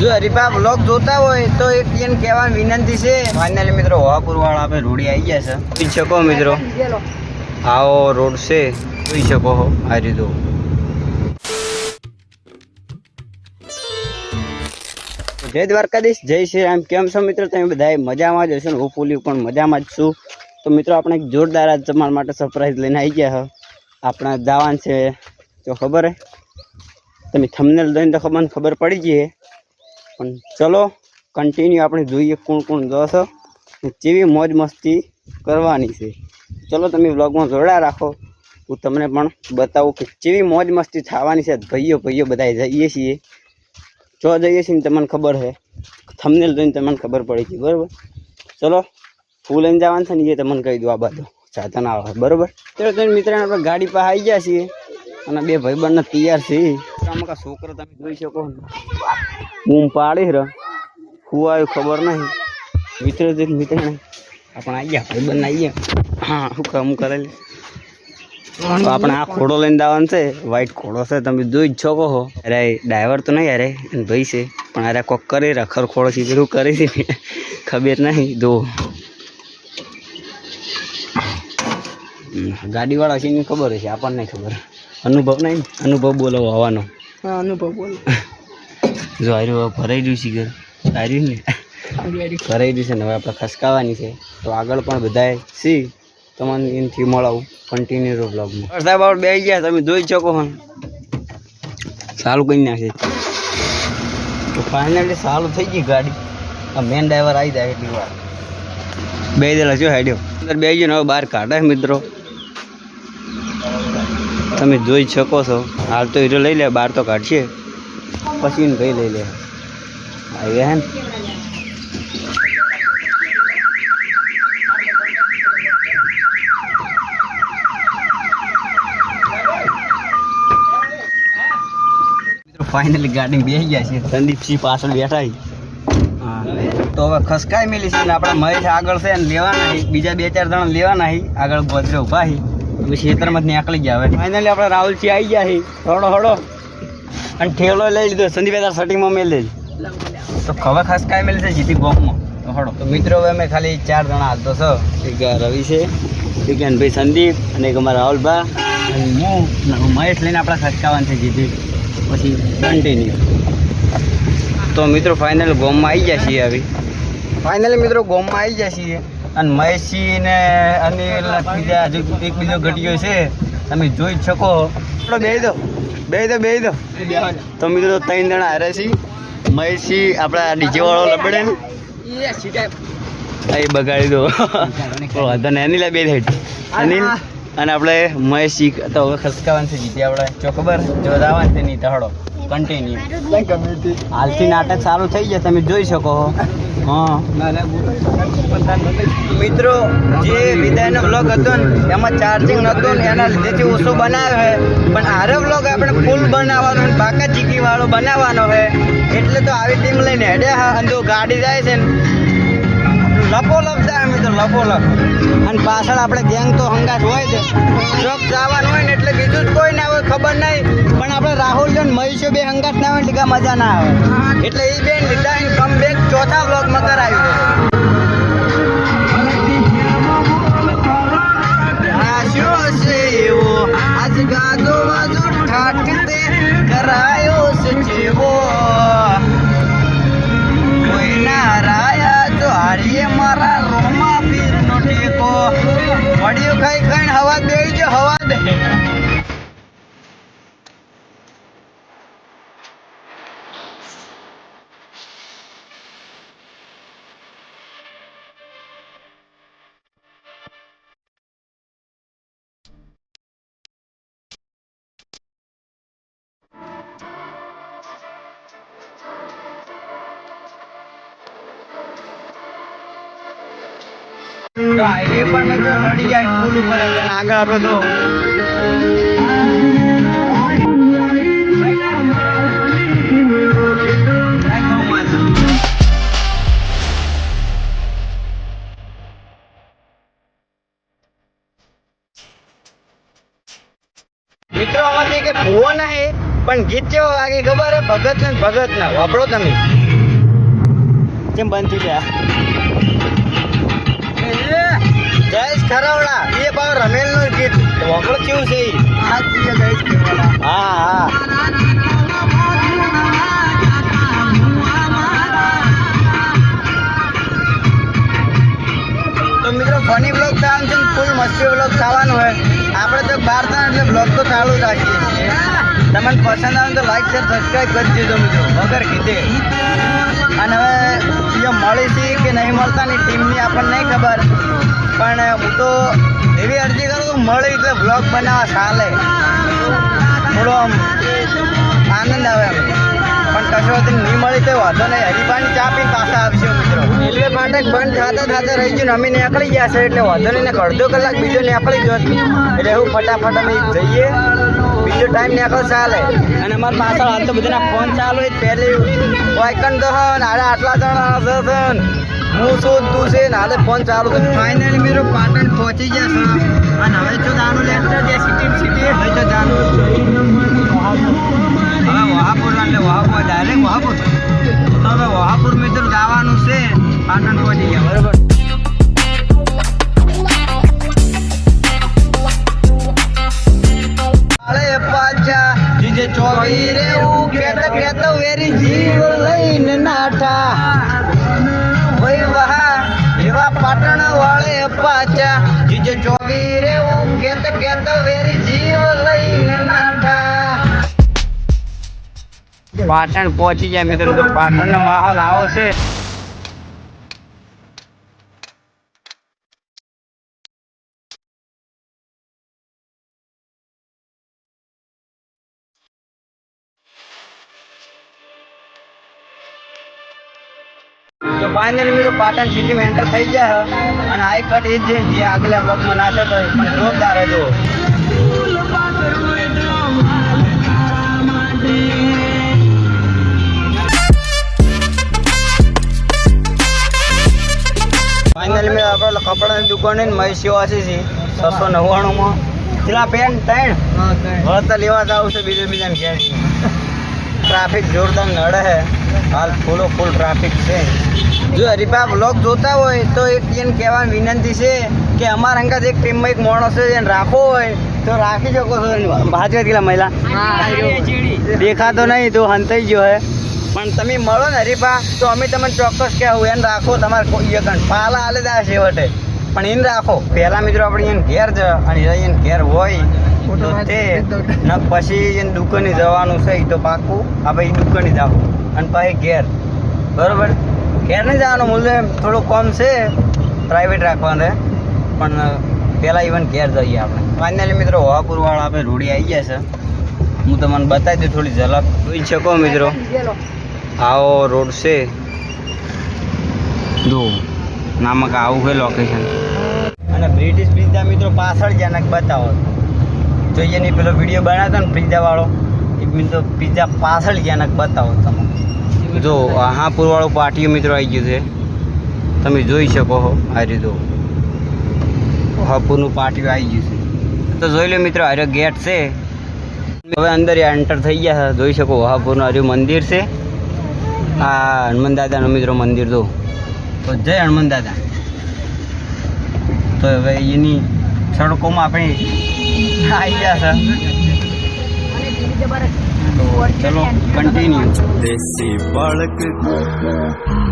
જો હરીફા બ્લોગ જોતા હોય તો એક એને કહેવાની વિનંતી છે. ફાઇનલી મિત્રો વાપુર વાળા આપણે રોડી આવી ગયા છે. જોઈ શકો મિત્રો. આવો રોડ છે. જોઈ શકો હો, આ રીતો જય દ્વારકાધીશ, જય શ્રી રામ. કેમ છો મિત્રો? તમે બધા મજામાં જ હશો ને? હોપફુલી પણ મજામાં જ છું. તો મિત્રો, આપણે એક જોરદાર આજ તમારા માટે સરપ્રાઈઝ લઈને આવી ગયા હો. આપણા દાવાન છે તો ખબર હે? તમે થમનેલ જોઈને તો ખબર ખબર પડી ગઈ હે. પણ ચલો કન્ટિન્યુ આપણે જોઈએ કોણ કોણ જશો જેવી મોજ મસ્તી કરવાની છે. ચલો, તમે વ્લોગમાં જોડા રાખો. હું તમને પણ બતાવું કે કેવી મોજ મસ્તી થવાની છે. ભાઈઓ ભાઈઓ બધા જઈએ છીએ. જો જઈએ છીએ તમને ખબર છે. થમનેલ જોઈને તમને ખબર પડી ગઈ, બરાબર? ચલો ફૂલ લઈને જવાનું છે ને એ તમને કહી દઉં આ બધું સાધન આવે, બરાબર? ચલો, તમે મિત્ર આપણે ગાડી પાસે આવી ગયા છીએ. અને બે ભાઈબંધને તૈયાર છે. આમાં છોકરો તમે જોઈ શકો. બૂમ પાડી રહ હું આવ્યું ખબર નહીં. મિત્ર જ મિત્ર નહીં આપણે આવી ગયા બંને આવી ગયા હા, શું કામ કરેલી? તો આપણે આ ખોડો લઈને દાવાનું છે. વ્હાઈટ ખોડો છે, તમે જોઈ જ છો. કહો અરે ડ્રાઈવર તો નહીં અરે ભાઈ છે. પણ અરે કોક કરી રખર ખોડો છે પેલું કરી છે? ખબર નહીં. જો ગાડીવાળા છે એને ખબર હશે આપણને ખબર. અનુભવ નહીં અનુભવ બોલો હવાનો અનુભવ બોલો. જો આર્યું ભરાઈ રહ્યું છે ઘર. આર્યું ને? ભરાઈ રહ્યું છે ને હવે આપણે ખસકાવાની છે. તો આગળ પણ બધાએ સી તમને એનાથી મળાવું કન્ટિન્યુ બ્લોગમાં અડધા આપણે બે ગયા તમે જોઈ શકો છો સારું કરી નાખે તો ફાઇનલી સારું થઈ ગઈ ગાડી. આ મેન ડ્રાઈવર આવી જાય એટલી વાર. બે દેલા જો હેડ્યો અંદર બે ગયો હવે બહાર કાઢે મિત્રો. તમે જોઈ શકો છો. હાલ તો હીરો લઈ લે બહાર તો કાઢશે. પછી કઈ લઈ લે. આવી હે ને? ફાઇનલી ગાડી બેસી ગયા છે. સંદીપસિંહ પાછળ બેઠા તો હવે ખસકાઈ મેલી છે ને આપણા મહેશ આગળ છે ને લેવાના બીજા બે ચાર જણા લેવાના આગળ ગોદરે ઊભા પછી ખેતરમાં જ નીકળી હવે. ફાઇનલી આપણે રાહુલજી આવી ગયા છે. હળો હળો. અને ઠેલો લઈ લીધો. સંદીપ તાર સટિંગમાં મેળ તો ખબર ખસકાઈ મેલે છે? જીતી ગોમમાં તો હળો. તો મિત્રો, હવે અમે ખાલી ચાર જણા હાલતો છો. એક રવિ છે વિજ્ઞાનભાઈ સંદીપ, અને એક અમારા રાહુલભા. હું મહેશ લઈને આપણે ખસકાવાનું છે જીતી. પછી કન્ટિન્યુ તો મિત્રો ફાઇનલ ગોમમાં આવી ગયા છીએ હવે. ફાઇનલી મિત્રો ગોમમાં આવી ગયા છીએ. અને મહેશી ને અનિલ બીજા એક બીજો ઘટીયો છે તમે જોઈ શકો. બે દો. બે દો બે દો. તો મિત્રો ત્રણ જણા હારે છે. મહેશી આપણા ડીજે વાળો લબડે ને. એ બગાડી દો. વાંધો નહીં અનિલ બે સાઈડ. અનિલ અને આપણે મહેશી. તો હવે ખસકાવાનું છે જીતી આપણે. જો ખબર? જો આવવાનું છે નહીં તો હળો કન્ટિન્યુ હાલથી નાટક સારું થઈ જાય તમે જોઈ શકો હા. મિત્રો જે વિદાયનો બ્લોગ હતો ને એમાં ચાર્જિંગ નહોતું ને એના લીધેથી ઓછો બનાવ્યો છે. પણ આરો બ્લોગ આપણે ફૂલ બનાવવાનો બાકા ચીકી વાળો બનાવવાનો છે. એટલે તો આવી ટીમ લઈને હેડ્યા હા અને ગાડી જાય છે ને લપો લપ જાય મિત્રો લપો લપ. અને પાછળ આપણે ગેંગ તો હંગાત હોય છે જોબ જવાનું હોય ને એટલે બીજું જ કોઈ ના હોય ખબર નહીં પણ આપણે રાહુલ જો ને મહેશો બે હંગાત ના હોય એટલે મજા ના આવે. એટલે એ બેન લીધા કમ બેક ચોથા બ્લોગમાં કરાવ્યું મળ્યું ખાઈ ખાઈને હવા દે, જો હવા દે. મિત્રો, આમાંથી કે ભૂવો ના હે પણ ગીત કેવો વાગે ખબર? હે ભગત ને ભગત ના, વાપરો તમે. કેમ બંધ થઈ ગયા? ખરવડા એ ભાવ રમેલનું ગીત. વગડો કેવું છે? હા હા. તો મિત્રો ફની બ્લોગ થવાનું છે ફૂલ મસ્તી બ્લોગ થવાનું હોય. આપણે તો બહાર થાય એટલે બ્લોગ તો ચાલુ રાખીએ તમને પસંદ આવે તો લાઈક શેર સબસ્ક્રાઈબ કરી દેજો મિત્રો. વગર કીધે. અને હવે એ મળી છે કે નહીં મળતાની ટીમની આપણને નહીં ખબર. પણ હું તો એવી અરજી કરું કે મળે એટલે બ્લોગ બનાવવા ચાલે. થોડો આમ આનંદ આવે એમ. પણ કશોથી નહીં મળી તો વાંધો નહીં. હરિભાની ચા પીને પાછા આવશે મિત્રો. રેલવે ફાટક બંધ થતા થતા રહી ગયું અમે નીકળી ગયા છે એટલે વાંધો નહીં અડધો કલાક બીજો નીકળી ગયો. એટલે હું ફટાફટ અમે જઈએ. બીજો ટાઈમ નીકળો ચાલે. અને અમારા પાછળ હાલ તો બધાના ફોન ચાલુ હોય પહેલી વાયકન દહન હન હાલે આટલા જણા દહન હું છું તું છે ને હાલે ફોન ચાલુ છે. ફાઇનલી મેરો પાટણ પહોંચી ગયા છે. અને હવે જો જાનું લેટર જે સિટી સિટી હવે તો જાનું પાટણ પહોંચી ગયા મિત્રો તો પાટણનો માહોલ આવો છે. તો ફાઇનલી મિત્રો પાટણ સિટીમાં એન્ટર થઈ ગયા અને આઈ કટ એ જ જે આગલા બ્લોકમાં નાચે તો પણ જોરદાર હતો. ફાઇનલી મેં આપણે કપડાની દુકાને મહેશી વાસી છે છસો નવ્વાણુંમાં. પેલા પેન ત્રણ. વળતા લેવા આવશે છે બીજા બીજાને ઘેર. ટ્રાફિક જોરદાર નડે છે. હાલ ફૂલો ફૂલ ટ્રાફિક છે. જો હરીફા બ્લોગ જોતા હોય તો એક એને કહેવાની વિનંતી છે કે અમારા અંગાત એક ટીમમાં એક માણસ છે એને રાખવો હોય તો રાખી શકો છો. ભાજપ કેટલા મહિલા. દેખાતો નહીં તો હંતાઈ ગયો હે. પણ તમે મળો ને હરીફા તો અમે તમને ચોક્કસ કહેવું એને રાખો તમારે કોઈ કણ પાલા હાલે દા આ છેવટે. પણ એને રાખો. પહેલા મિત્રો આપણે એને ઘેર જ અને એને ઘેર હોય તો તે ને પછી એને દુકાને જવાનું છે એ તો પાકું. આપણે એ દુકાને જાવ. અને પછી ઘેર. બરોબર? ઘેર નહીં જવાનું મૂલ્ય થોડું કોમ છે પ્રાઇવેટ રાખવાનું પણ પહેલાં ઇવન ઘેર જઈએ આપણે. ફાઇનલી મિત્રો હોવાપુરવાળા આપણે રૂડી આવી ગયા છે. હું તમને બતાવી દઉં થોડી ઝલક. જોઈ શકો મિત્રો. આવો રોડ છે. જો નામક આવું છે લોકેશન અને બ્રિટિશ પિઝા મિત્રો પાછળ જ્યાં બતાવો. જોઈએ નહીં પેલો વીડિયો બનાવતો ને પિઝા વાળો. એ મિત્રો પિઝા પાછળ જ્યાં બતાવો તમે જો હાપુર વાળું પાટિયું મિત્રો આવી ગયું છે. તમે જોઈ શકો છો આ રીતે હાપુરનું પાટિયું આવી ગયું છે. તો જોઈ લો મિત્રો હારે ગેટ છે. હવે અંદર એન્ટર થઈ ગયા જોઈ શકો વહાપુરનું આર્યું મંદિર છે. આ હનુમાન દાદાનું મિત્રો મંદિર તો તો જય હનુમાન દાદા. તો હવે એની સડકોમાં આપણે આવી ગયા છે. તો ચલો કન્ટિન્યુ દેશી બાળક.